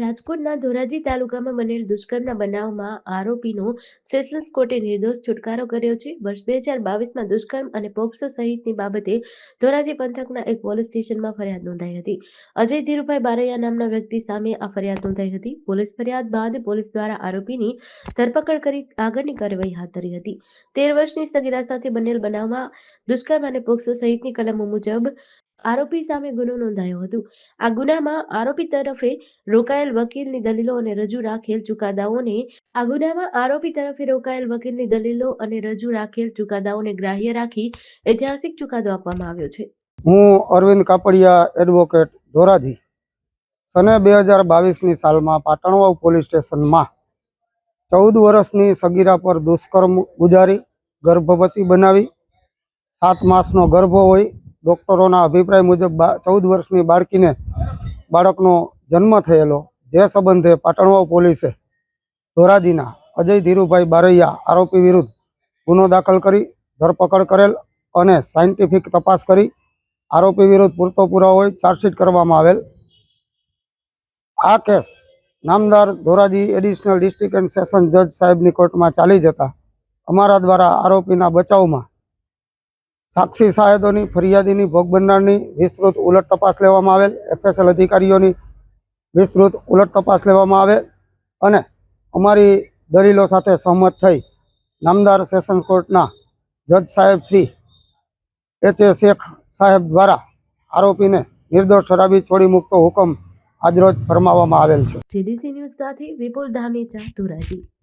રાજકોટના ધોરાજી તાલુકામાં બનેલ દુષ્કર્મના બનાવમાં આરોપીનો સેશન્સ કોર્ટે નિર્દોષ છુટકારો કર્યો છે. વર્ષ બે હજાર બાવીસમાં દુષ્કર્મ અને પોક્સો સહિતની બાબતે ધોરાજી પંથકના એક પોલીસ સ્ટેશનમાં ફરિયાદ નોંધાઈ હતી. અજય ધીરુભાઈ બારૈયા નામના વ્યક્તિ સામે આ ફરિયાદ નોંધાઈ હતી. પોલીસ ફરિયાદ બાદ પોલીસ દ્વારા આરોપીની ધરપકડ કરી આગળની કાર્યવાહી હાથ ધરી હતી. તેર વર્ષની સગીરા સાથે બનેલ બનાવમાં દુષ્કર્મ અને પોક્સો સહિતની કલમો મુજબ આરોપી સામે ગુનો નોંધાયો હતો. આ ગુનામાં આરોપી તરફે રોકાયેલ વકીલની દલીલો અને રજૂ રાખેલ ચુકાદાઓને આ ગુનામાં આરોપી તરફે રોકાયેલ વકીલની દલીલો અને રજૂ રાખેલ ચુકાદાઓને ગ્રાહ્ય રાખી ઐતિહાસિક ચુકાદો આપવામાં આવ્યો છે. હું અરવિંદ કાપડિયા એડવોકેટ ધોરાજી. સને બે હજાર બાવીસની સાલમાં પાટણવાવ પોલીસ સ્ટેશનમાં ચૌદ વર્ષની સગીરા પર દુષ્કર્મ ગુજારી, ગર્ભવતી બનાવી, સાત માસનો ગર્ભ હોય ડૉક્ટરોના અભિપ્રાય મુજબ ચૌદ વર્ષની બાળકીને બાળકનો જન્મ થયેલો. જે સંબંધે પાટણવાવ પોલીસે ધોરાજીના અજય ધીરુભાઈ બારૈયા આરોપી વિરુદ્ધ ગુનો દાખલ કરી, ધરપકડ કરેલ અને સાયન્ટિફિક તપાસ કરી. આરોપી વિરુદ્ધ પૂરતો પુરાવો હોય ચાર્જશીટ કરવામાં આવેલ. આ કેસ નામદાર Dhoraji additional district and session જજ સાહેબની કોર્ટમાં ચાલી જતા અમારા દ્વારા આરોપીના બચાવમાં સાક્ષી સાહેદોની ફરિયાદીની ભોગ બનનારની વિસ્તૃત ઉલટ તપાસ લેવામાં આવેલ. એફએસએલ અધિકારીઓની વિસ્તૃત ઉલટ તપાસ લેવામાં આવેલ અને અમારી દલીલો સાથે સહમત થઈ નામદાર સેશન્સ કોર્ટના જજ સાહેબ શ્રી એચ એ શેખ સાહેબ દ્વારા આરોપીને નિર્દોષ ઠરાવી છોડી મૂકતો હુકમ આજરોજ ફરમાવવામાં આવેલ છે.